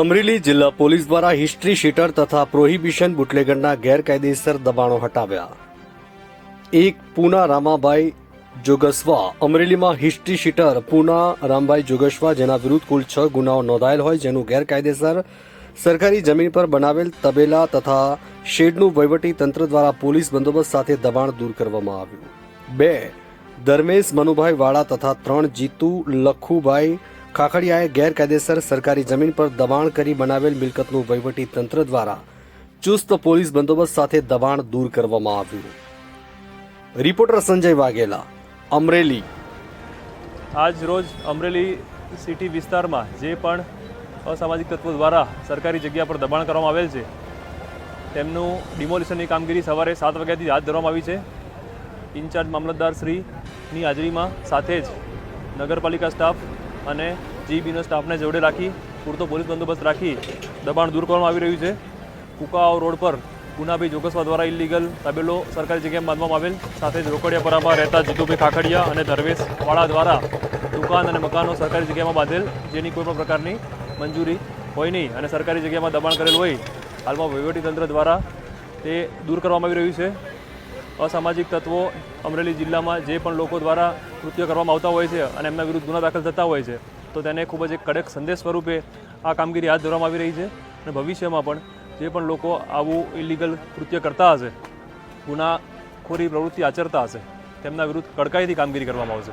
અમરેલી જિલ્લા પોલીસ દ્વારા history sheeter તથા પ્રોહિબિશન બુટલેગરના ગેરકાયદેસર દબાણો હટાવ્યા. એક પૂના રામાભાઈ જોગસવા અમરેલીમાં હિસ્ટ્રી શીટર પૂના રામભાઈ જોગસવા જેના વિરુદ્ધ કુલ છ ગુનાઓ નોંધાયેલ હોય જેનું ગેરકાયદેસર સરકારી જમીન પર બનાવેલ તબેલા તથા શેડનું વહીવટી તંત્ર દ્વારા પોલીસ બંદોબસ્ત સાથે દબાણ દૂર કરવામાં આવ્યું. બે, ધર્મેશ મનુભાઈ વાળા તથા ત્રણ જીતુ લખુભાઈ ખાખડિયાએ ગેરકાયદેસર સરકારી જમીન પર દબાણ કરી બનાવેલ મિલકતનું વહીવટી તંત્ર દ્વારા ચુસ્ત પોલીસ બંદોબસ્ત સાથે દબાણ દૂર કરવામાં આવ્યું. રિપોર્ટર સંજય વાઘેલા, અમરેલી. આજ રોજ અમરેલી સિટી વિસ્તારમાં જે પણ અસામાજિક તત્વો દ્વારા સરકારી જગ્યા પર દબાણ કરવામાં આવેલ છે, તેમનું ડિમોલિશનની કામગીરી સવારે સાત વાગ્યાથી હાથ ધરવામાં આવી છે. ઇન્ચાર્જ મામલતદાર શ્રીની હાજરીમાં સાથે જ નગરપાલિકા સ્ટાફ અને જીબીનો સ્ટાફને જોડે રાખી, પૂરતો પોલીસ બંદોબસ્ત રાખી દબાણ દૂર કરવામાં આવી રહ્યું છે. કુકાઓ રોડ પર ગુનાભાઈ જોગસવા દ્વારા ઇલીગલ તબેલો સરકારી જગ્યામાં બાંધવામાં આવેલ. સાથે જ રોકડિયાપરામાં રહેતા જીતુભાઈ ખાખડિયા અને ધર્મેશવાળા દ્વારા દુકાન અને મકાનો સરકારી જગ્યામાં બાંધેલ, જેની કોઈ પણ પ્રકારની મંજૂરી હોય નહીં અને સરકારી જગ્યામાં દબાણ કરેલ હોય, હાલમાં વહીવટીતંત્ર દ્વારા તે દૂર કરવામાં આવી રહ્યું છે. અસામાજિક તત્વો અમરેલી જિલ્લામાં જે પણ લોકો દ્વારા કૃત્ય કરવામાં આવતા હોય છે અને એમના વિરુદ્ધ ગુના દાખલ થતા હોય છે, તો તેને ખૂબ જ એક કડક સંદેશ સ્વરૂપે આ કામગીરી હાથ ધરવામાં આવી રહી છે અને ભવિષ્યમાં પણ જે પણ લોકો આવું ઇલીગલ કૃત્ય કરતા હશે, ગુનાખોરી પ્રવૃત્તિ આચરતા હશે, તેમના વિરુદ્ધ કડકાઈથી કામગીરી કરવામાં આવશે.